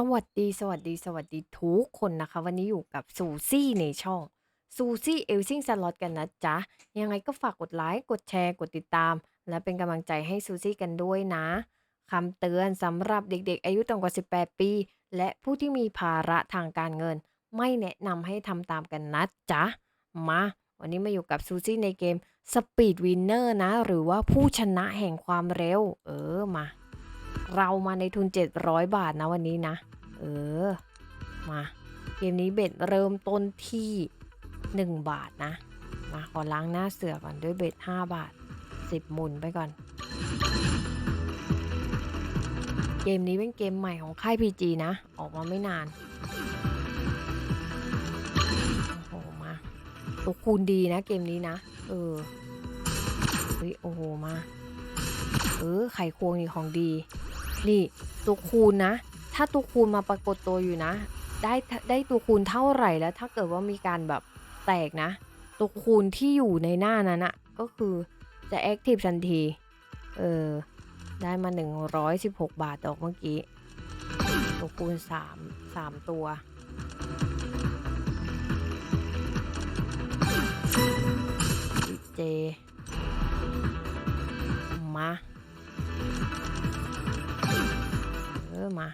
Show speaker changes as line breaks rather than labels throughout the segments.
สวัสดีสวัสดีสวัสดีทุกคนนะคะ วันนี้อยู่กับซูซี่ในช่องซูซี่เอลซิงสล็อตกันนะจ๊ะ ยังไงก็ฝากกดไลค์กดแชร์กดติดตาม และเป็นกำลังใจให้ซูซี่กันด้วยนะคำเตือนสำหรับเด็กๆ อายุต่ำกว่า 18 ปี และผู้ที่มีภาระทางการเงิน ไม่แนะนำให้ทำตามกันนะจ๊ะ มา วันนี้มาอยู่กับซูซี่ในเกม Speed Winner นะ หรือว่าผู้ชนะแห่งความเร็ว เออมา เรามาในทุน 700 บาทนะวันนี้นะ เออ มา เกมนี้เบ็ดเริ่มต้นที่ 1 บาทนะ มาขอล้างหน้าเสือก่อนด้วยเบ็ด5 บาท 10 หมุนไปก่อน เกมนี้เป็นเกมใหม่ของค่าย PG นะ ออกมาไม่นานโอ้โหมาตัวคูณดีนะเกมนี้นะ เออเฮ้ยโอ้โหมาเออไข่ควงนี่ของดี นี่ตัวคูณนะ ถ้าตัวคูณมาปรากฏตัวอยู่นะ ได้ได้ตัวคูณเท่าไหร่แล้ว ถ้าเกิดว่ามีการแบบแตกนะ ตัวคูณที่อยู่ในหน้านั้นอะก็คือจะแอคทีฟทันที เออ ได้มา 116 บาทดอกเมื่อกี้ ตัวคูณ 3 3 ตัว เจ มา อมา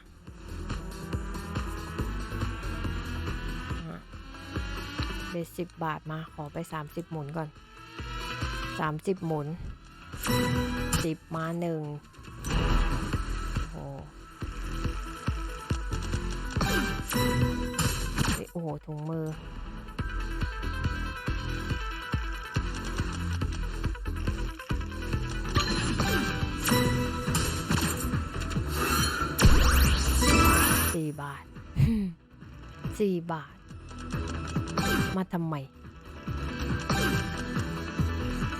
เบสสิบบาทมาขอไป 30 หมุนก่อน 30 หมุน 10 มาหนึ่งโอ้โหถุงมือ สี่บาท มาทำไม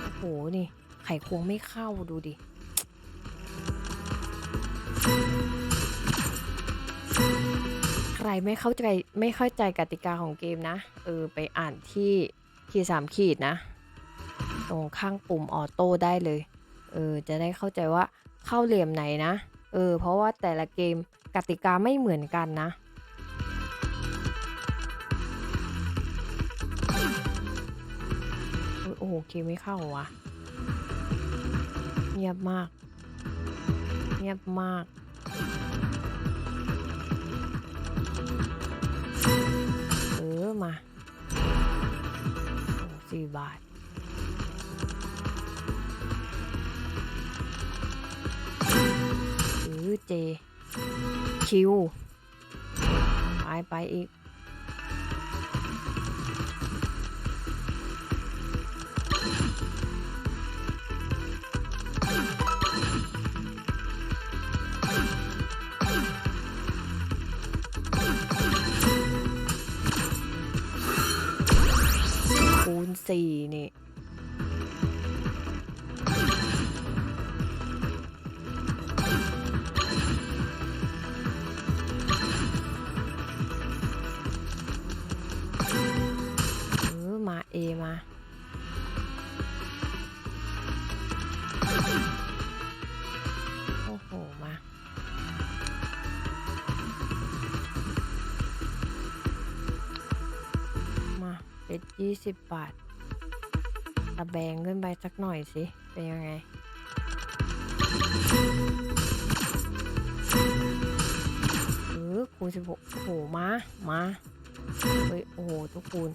โอ้โหนี่ ไข่ควงไม่เข้าดูดิ ใครไม่เข้าใจไม่เข้าใจกติกาของเกมนะ เออ ไปอ่านที่ขีดสามขีดนะ ตรงข้างปุ่มออโต้ได้เลย เออ จะได้เข้าใจว่าเข้าเหลี่ยมไหนนะ เออ เพราะว่าแต่ละเกมกติกาไม่เหมือนกันนะ หเกมไม่เข้าวะเงียบมาก เงียบมาก เออ มาโอ้สี่บาทหรือเจ คิว ไปไปอีก คูณสี่นี่ 20 บาทตะแบงขึ้นไปสักหน่อยสิ เป็นยังไง เออคูณสิบหกโอ้โห มา มาเฮ้ยโอ้โห ทุกคูณ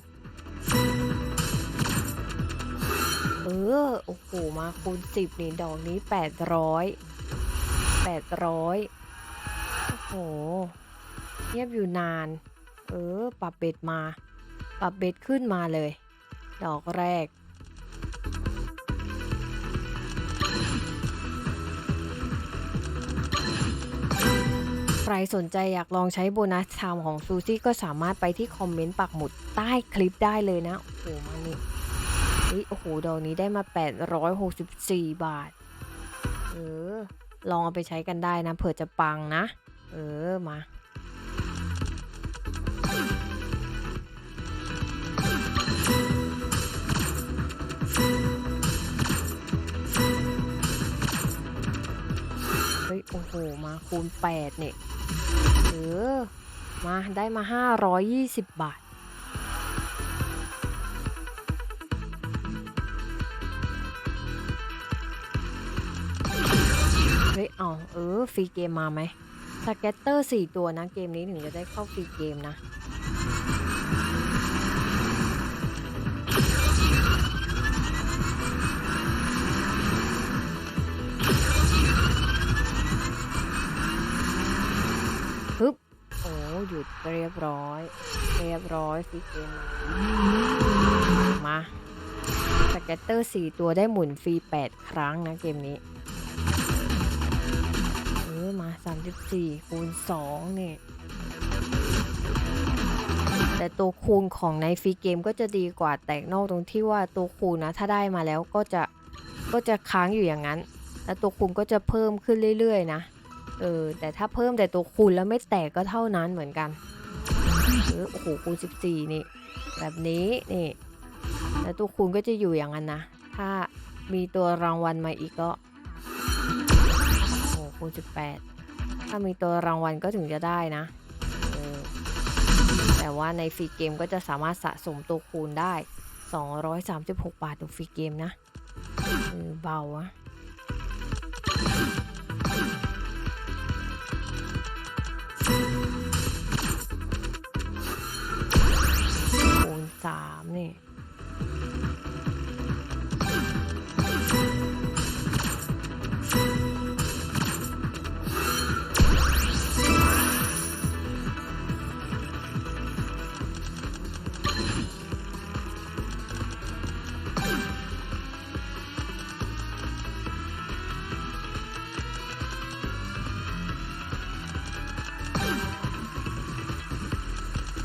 เออ โอ้โห มาคูณสิบนี่ ดอกนี้แปดร้อยแปดร้อยโอ้โห เงียบอยู่นาน เออ ปรับเบ็ดมา ปรับเบ็ดขึ้นมาเลย ดอกแรก ใครสนใจอยากลองใช้โบนัสไทม์ของซูซี่ก็สามารถไปที่คอมเมนต์ปักหมุดใต้คลิปได้เลยนะ โอ้โหมานี่เฮ้ยโอ้โห ดอกนี้ได้มา 864 บาท เออ ลองเอาไปใช้กันได้นะ เผื่อจะปังนะ เออ มา มาคูณ8เนี่ยเออ มาได้มาห้าร้อยยี่สิบบาทเฮ้ยเอาเออ ฟรีเกมมาไหมสเก็ตเตอร์สี่ตัวนะ เกมนี้ถึงจะได้เข้าฟรีเกมนะ หยุดเรียบร้อย เรียบร้อยฟรีเกมมาสเก็ตเตอร์สี่ตัวได้หมุนฟรี 8 ครั้งนะเกมนี้ เออ มา 34 คูณ 2 นี่ แต่ตัวคูณของในฟรีเกมก็จะดีกว่าแตกนอกตรงที่ว่าตัวคูณนะ ถ้าได้มาแล้วก็จะก็จะค้างอยู่อย่างนั้น แล้วตัวคูณก็จะเพิ่มขึ้นเรื่อย ๆ นะ เออ แต่ถ้าเพิ่มแต่ตัวคูณแล้วไม่แตกก็เท่านั้นเหมือนกันเออโอ้โหคูณ14 นี่ แบบนี้ นี่ แล้วตัวคูณก็จะอยู่อย่างนั้นนะ ถ้ามีตัวรางวัลมาอีกก็โอ้คูณ18 ถ้ามีตัวรางวัลก็ถึงจะได้นะออแต่ว่าในฟรีเกมก็จะสามารถสะสมตัวคูณได้ 236 บาทตัวฟรีเกมนะเออเบาอะ นี่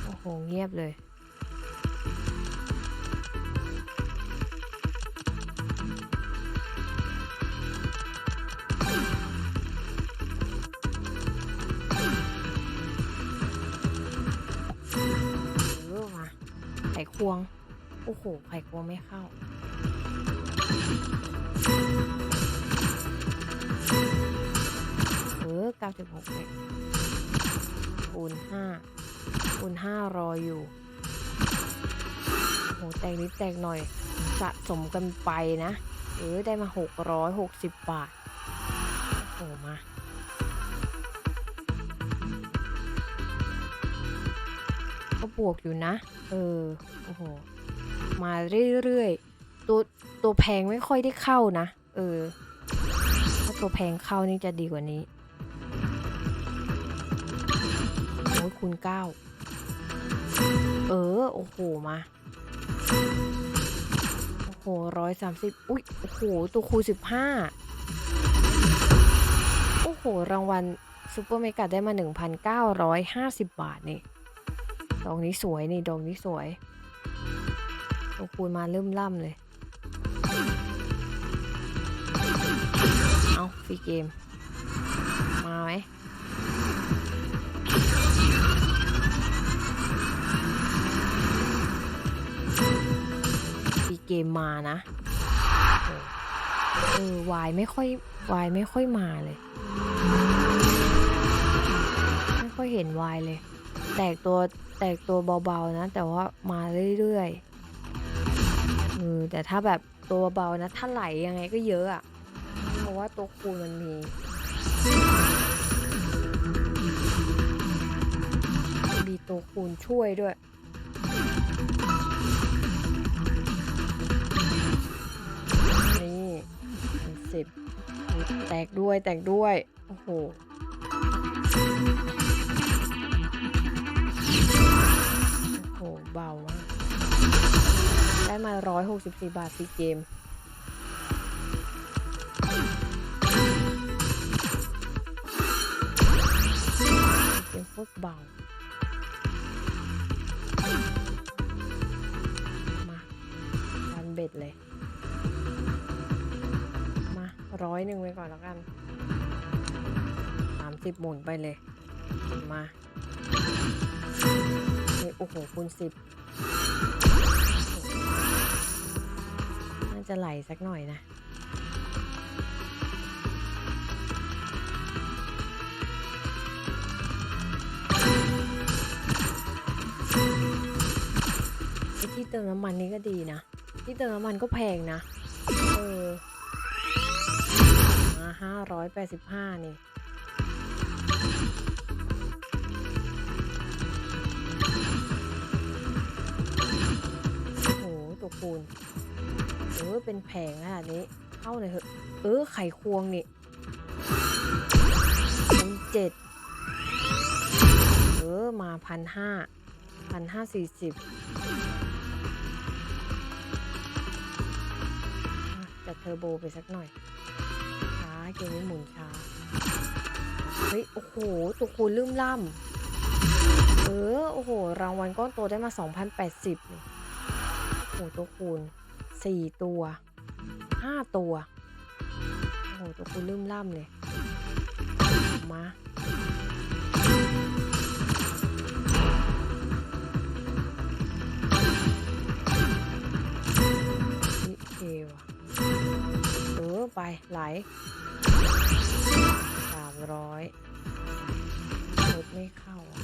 โอ้โหเงียบเลย โอ้โหไขควไม่เข้า เออ96เลยคูณ5คูณ5รออยู่โหแตกนิดแตกหน่อย สะสมกันไปนะ เออ ได้มา660บาท โอ้โหมาก็บวกอยู่นะ เออ โอ้โห มาเรื่อยๆ ตัวตัวแพงไม่ค่อยได้เข้านะ เออ ถ้าตัวแพงเข้านี่จะดีกว่านี้โอ้ยคูณเก้าเออ โอ้โห มา โอ้โหร้อยสามสิบอุ้ยโอ้โห ตัวคูณสิบห้าโอ้โห รางวัลซูเปอร์เมกาได้มา 1,950 บาทนี่ ดอกนี้สวยนี่ ดอกนี้สวย ตัวคูณมาเริ่มล่ำเลย เอาฟรีเกม มาไหมฟรีเกมมานะ เออวายไม่ค่อยวายไม่ค่อยมาเลย ไม่ค่อยเห็นวายเลย แตกตัวแตกตัวเบาๆนะ แต่ว่ามาเรื่อยๆ ออแต่ถ้าแบบตัวเบานะ ถ้าไหลยังไงก็เยอะอะเพราะว่าตัวคูณมันมีมีตัวคูณช่วยด้วยนี่สิบแตกด้วยแตกด้วย โอ้โหโอ้โหเบามาก ได้มา 164 บาทซีเกม เกมโคตรเบา มาดันเบ็ดเลย มาร้อยหนึ่งไปก่อนแล้วกันสามสิบหมุนไปเลย มา โอ้โห คูสิบ จะไหลสักหน่อยนะ ที่เติมน้ำมันนี่ก็ดีนะ ที่เติมน้ำมันก็แพงนะ เออมาห้าร้อยแปดสิบห้านี่โอ้โหตัวคูณ เออเป็นแผงขนาดนี้ เข้าเลยเหอะ เออ ไข่ควงนี่พันเจ็ดเออ มาพันห้าพันห้าสี่สิบจัดเทอร์โบไปสักหน่อย ช้าเกมนี้หมุนช้า เฮ้ย โอ้โห ตัวคูณลืมล่ำเออ โอ้โห รางวัลก้อนโตได้มา 2,080นี่โอ้โห ตัวคูณ 4ตัว5ตัวโอ้โหตัวคูณลืมล่ำเลย มาเคว่ะเออไป ไหลสามร้อยรถไม่เข้าอะ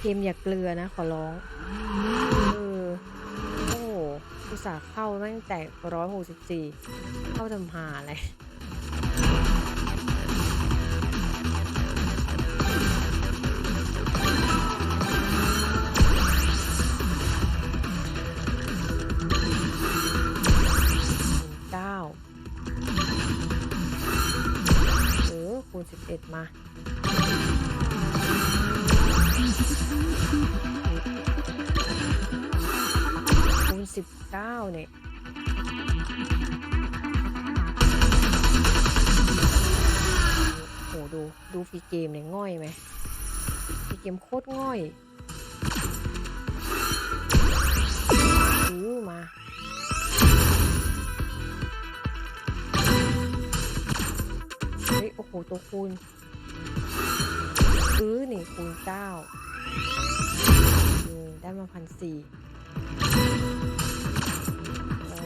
เกมอย่าเกลือนะ ขอร้องเออโอ้โหอุตส่าห์เข้าตั้งแต่ร้อยหกสิบสี่เข้าทำหาอะไรเก้าเออคูณสิบเอ็ดมา คูณสิบเก้าเนี่ยโหดูดูฟรีเกมเนี่ยง่อยไหมฟรีเกมโคตรง่อยซื้อมาเฮ้ยโอ้โหตัวคูณอื้อนี่คูณเก้าได้มาพันสี่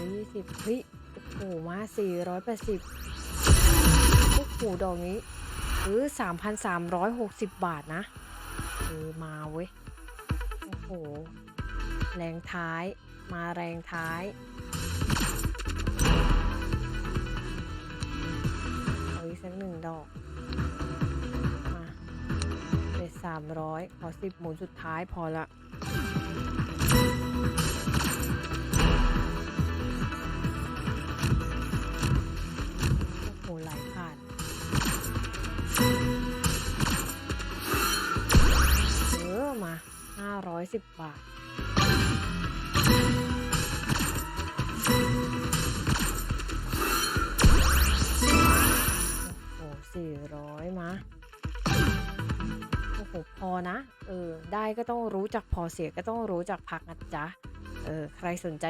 ร้อยยี่สิบเฮ้ยโอ้โหมาสี่ร้อยแปดสิบโอ้โหดอกนี้เออสามพันสามร้อยหกสิบาทนะเออมาเว้ย โอ้โห แรงท้ายมาแรงท้ายเอาอีกสักหนึ่งดอก มาเป็นสามร้อยขอสิบหมุนสุดท้ายพอละ 110 บาท โอ้สี่ร้อยมะ โอ้โห พอนะ เออ ได้ก็ต้องรู้จักพอเสียก็ต้องรู้จักพักนะจ๊ะ เออ ใครสนใจ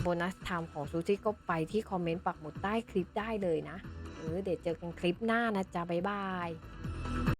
โบนัสไทม์ของซูซี่ก็ไปที่คอมเมนต์ปักหมุดใต้คลิปได้เลยนะ เออ เดี๋ยวเจอกันคลิปหน้านะจ๊ะ บ๊ายบาย